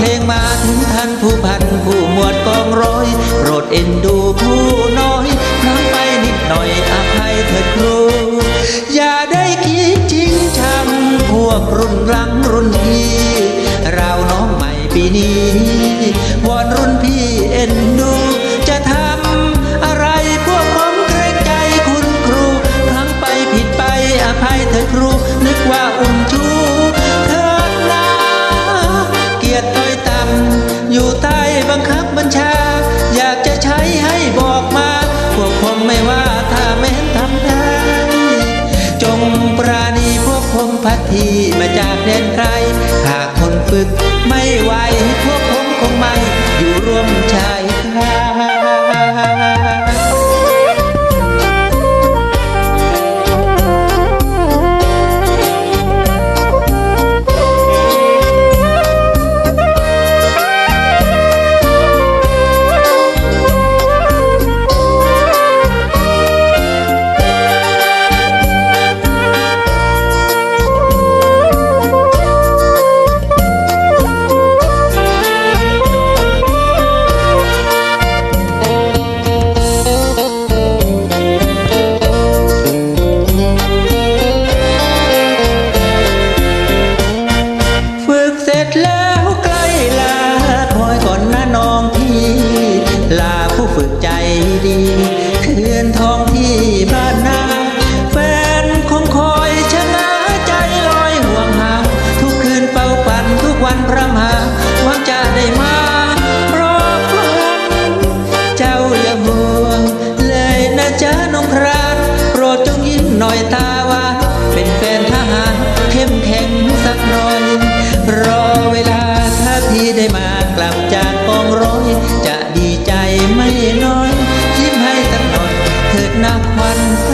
เพลงมาถึงท่านผู้พันผู้หมวดกองร้อยโปรดเอ็นดูผู้น้อยน้ำไปนิดหน่อยอภัยเถิดครู อย่าได้คิดจริงชังพวกรุ่นหลังรุ่นพี่เราน้องใหม่ปีนี้วอนรุ่นพี่เอ็นดูจะทำอะไรพวกผมเกรงใจคุณครูพลังไปผิดไปอภัยเถิดครู นึกว่าอุ่นชู พัดทีมาจากแดนไกลหากคนฝึกไม่ไหวพวกผมคงไม่อยู่ร่วมชาย รือนทองที่บ้านนาแฟนคงคอยชนะใจลอยห่วงหา ทุกคืนเป่าปั่นทุกวันพระมหาหวังจะได้มาพร้อมกันเจ้าอย่าห่วง เลยนะจ๊ะน้องครานโปรดจงยินหน่อยตา na khoan